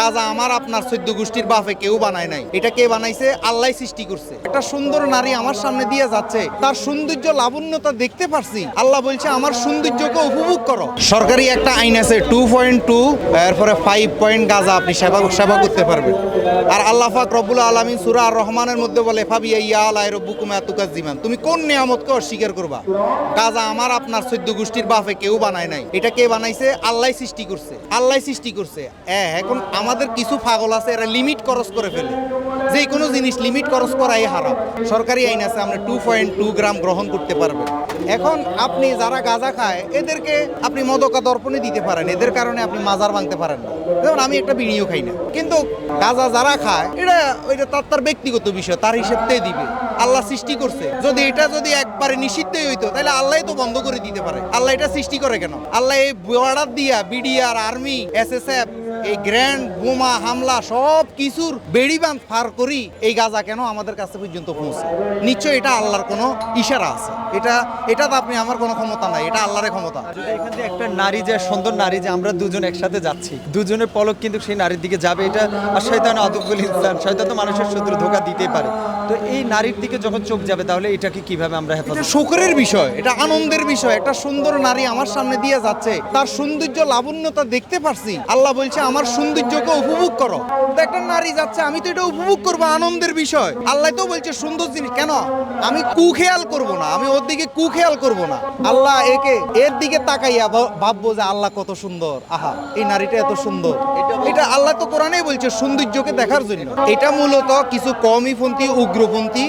গাজা আমার আপনার চোদ্দ গোষ্ঠীর বাপে কেউ বানায় নাই। এটা কে বানাইছে? আল্লাহ সৃষ্টি করছে। একটা সুন্দর নারী আমার সামনে দিয়ে যাচ্ছে। তার সৌন্দর্য লাবণ্যতা দেখতে পারছি। আল্লাহ বলছে, আমার সৌন্দর্যকে উপভোগ করো। সরকারি একটা আইন আছে টু পয়েন্ট টু এরপরে ফাইভ পয়েন্ট গাজা, আপনি সেবা সেবা করতে পারবেন। আর আল্লাহ পাক রব্বুল আলমিন সুরা আর রহমানের মধ্যে বলে ফাবিয়া ইয়া আলাই রব্বুকুম এতুকাজ জিমান। তুমি কোন নিয়ামতকে অস্বীকার করবা? গাজা আমার আপনার চোদ্দ গোষ্ঠীর বাপে কেউ বানায় নাই। এটা কে বানাইছে? আল্লাহ সৃষ্টি করছে। আল্লাহ সৃষ্টি করছে। এখন আমাদের কিছু পাগল আছে, এরা লিমিট খরচ করে ফেলে। যে কোনো জিনিস লিমিট খরচ করাই হারাম। সরকারি আইন আছে, আমরা টু পয়েন্ট টু গ্রাম গ্রহণ করতে পারবেন। এখন আপনি যারা গাঁজা খায়, এদেরকে আপনি মদকা দর্পণে দিতে পারেন। এদের কারণে আপনি মাজার ভাঙতে পারেন না। যেমন আমি একটা বিড়িও খাই না। কিন্তু গাঁজা যারা খায় এটা ওইটা তার তার ব্যক্তিগত বিষয়, তার হিসেবতেই দিবে। আল্লাহ সৃষ্টি করছে। যদি এটা যদি একবারে নিষিদ্ধই হইতো, তাহলে আল্লাহ তো বন্ধ করে দিতে পারে। আল্লাহ এটা সৃষ্টি করে কেন? আল্লাহ এই বর্ডার দিয়া বিডিআর আর্মি এসএসএফ এই গ্র্যান্ড বোমা, হামলা, সব কিছুর বেড়িবাঁধ পার করি এই গাজা কেন আমাদের কাছে পর্যন্ত পৌঁছে? নিশ্চয় এটা আল্লাহর কোনো ইশারা আছে। এটা এটা তো আপনি আমার কোনো ক্ষমতা নাই, এটা আল্লাহর ক্ষমতা। একটা নারী যে সুন্দর নারী যে আমরা দুজন একসাথে যাচ্ছি। দুজনের পলক কিন্তু সেই নারীর দিকে যাবে। এটা আর শয়তান আদুবুল ইনসান, শয়তান তো মানুষের শত্রু, ধোকা দিতেই পারে। তো এই নারীর দিকে যখন চোখ যাবে তাহলে এটাকে কীভাবে আমরা হেফাজত শোকরের বিষয় এটা আনন্দের বিষয়। একটা সুন্দর নারী আমার সামনে দিয়ে যাচ্ছে তার সৌন্দর্য লাবণ্যতা দেখতে পারছি। আল্লাহ বলছে আমার সৌন্দর্যকে উপভোগ করো। তো একটা নারী যাচ্ছে আমি তো এটা উপভোগ করব আনন্দের বিষয়। আল্লাহ তো বলছে সুন্দর জিনিস কেন? আমি কুখেয়াল করব না আমি ওর দিকে কুখেয়াল করব না। আল্লাহ একে এর দিকে তাকাইয়া ভাববো যে আল্লাহ কত সুন্দর। আহা এই নারীটা এত সুন্দর। এটা আল্লাহ তো কোরআনেই বলছে সৌন্দর্যকে দেখার জন্য। এটা মূলত কিছু কমিপন্থী উগ্রপন্থী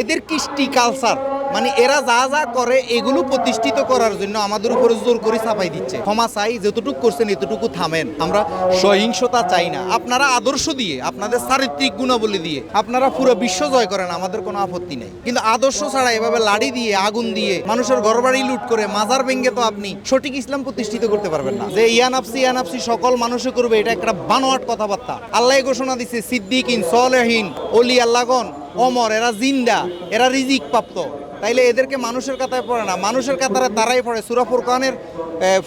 এদের কৃষ্টি কালচার মানে এরা যা যা করে এগুলো প্রতিষ্ঠিত করার জন্য আমাদের উপরে জোর করে চাপাই দিচ্ছে। ক্ষমা চাই, যতটুকু করছেন এতটুকু থামেন। আমরা সহিংসতা চাই না। আপনারা আদর্শ দিয়ে, আপনাদের চারিত্রিক গুণাবলী দিয়ে, আপনারা পুরো বিশ্ব জয় করেন, আমাদের কোনো আপত্তি নেই। কিন্তু আদর্শ ছাড়া এভাবে লাড়ি দিয়ে, আগুন দিয়ে, মানুষের ঘরবাড়ি লুট করে, মাজার ভেঙ্গে তো আপনি সঠিক ইসলাম প্রতিষ্ঠিত করতে পারবেন না। যে ইয়ানাপসি ইয়ানাপসি সকল মানুষে করবে, এটা একটা বানোয়াট কথাবার্তা। আল্লাহ ঘোষণা দিচ্ছে সিদ্দিকিন, সলেহীন অলি আল্লাগন অমর, এরা জিন্দা, এরা রিজিক প্রাপ্ত তাইলে এদেরকে মানুষের কাতায় পড়ে না। মানুষের কাতারে তারাই পড়ে। সুরা ফুরকানের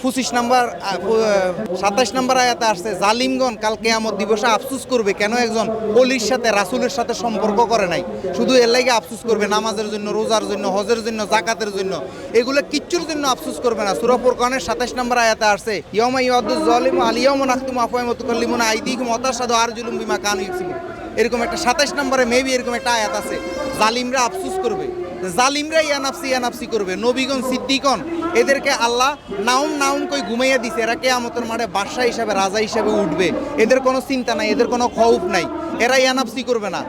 পঁচিশ নাম্বার সাতাশ নাম্বার আয়াতে আসছে, জালিমগণ কাল কেয়ামত দিবসে আফসুস করবে কেন একজন অলির সাথে, রাসুলের সাথে সম্পর্ক করে নাই? শুধু এর লাগে আফসুস করবে, নামাজের জন্য, রোজার জন্য, হজের জন্য জাকাতের জন্য। এগুলো কিচ্ছুর জন্য আফসুস করবে না। সুরা ফুরকানের সাতাশ নাম্বার আয়াতে আসছে ইয়মা ইয়াদুজ জালিম আলিয়ম নাখতুম আফায়ামতুকাল্লিমুনা আইদিকুম অতাসাদু আরজুলুম বিমা কানু এরকম একটা সাতাশ নম্বরে মেবি এরকম একটা আয়াত আছে। জালিমরা আফসুস করবে। জালিমরা ইয়ানাফসি ইয়ানাফসি করবে। নবীগণ সিদ্দিকন এদেরকে আল্লাহ নাউম নাউম কই ঘুমাইয়া দিছে। এরা কে কেয়ামতের মাঠে বাদশা হিসাবে, রাজা হিসাবে উঠবে। এদের কোনো চিন্তা নাই, এদের কোনো খৌফ নাই। এরা ইয়ানাফসি করবে না।